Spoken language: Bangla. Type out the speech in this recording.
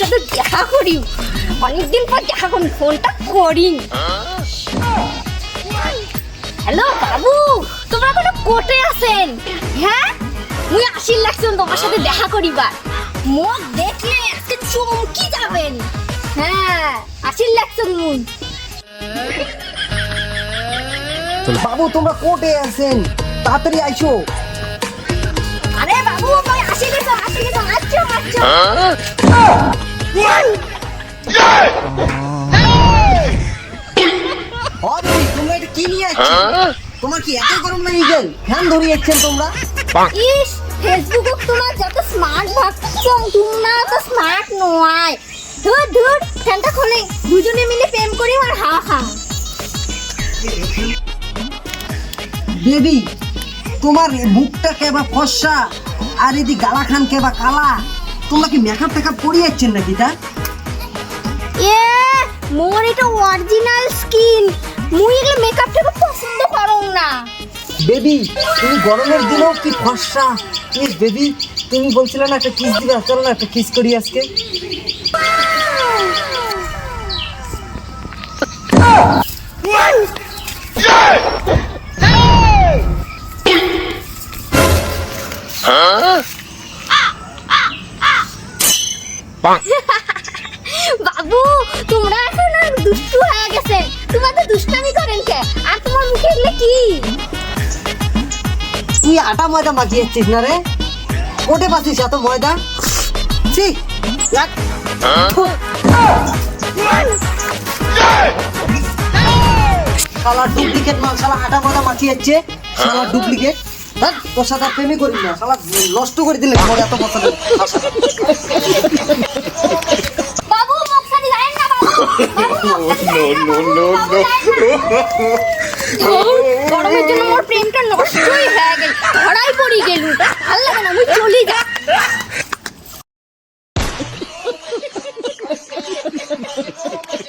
সাথে দেখা করি। অনেকদিন পর দেখা করি ফোনটা করি হ্যালো বাবু তোমরা কোনো কোর্টে আছেন? হ্যাঁ? মুই আসিল লাগছেন তোমার সাথে দেখা করিবার। মুখ দেখলে আজকে চমকি যাবেন। হ্যাঁ আসিল লাগছেন মুই। বাবু তোমরা কোর্টে আছেন? তাড়াতাড়ি আইসো। আরে বাবু আসি গেছো আসি গেছো আচ্ছো আচ্ছো আরে তোমরা এটা কি নিয়ে আসছো তোমার কি এত গরম ফ্যান ধরিয়ে তোমরা? ইস ফেসবুক তোমার যত স্মার্ট ভাবছ তোমরা তো স্মার্ট নয়। ধুর ধুর ফ্যানটা খোলে। দুজনে মিলে প্রেম করি আর হা হা। বেবি তোমার মুখটা কেবা ফর্সা আর এদি গালা খান কেবা কালা। তোমরা কি মেকআপ টেকআপ করিয়ে যাচ্ছেন নাকি তা? এ মোর এটা অরিজিনাল স্কিন মুই এগুলো মেকআপ টেকআপ পছন্দ করো না। বেবি তুমি গরমের দিনেও কি ফর্সা? প্লিজ বেবি তুমি বলছিলে না একটা কিস দিবে চলো না একটা কিস করি আজকে। বাবু তোমরা এখন আর দুষ্টু হয়ে গেছে। তোমরা তো দুষ্টামি করেন কে? আর তোমার মুখে এগুলো কি? তুই আটা ময়দা মাখিয়েছিস না রে? কোটে পাচ্ছিস এত ময়দা? ছি এক শালা ডুপ্লিকেট মাল শালা আটা ময়দা মাখিয়েছে শালা ডুপ্লিকেট হ্যাঁ তোর সাথে আর প্রেমই নষ্ট করে দিলে আমার এত বছর বাবু বক্সা দিবেন না বাবু। No no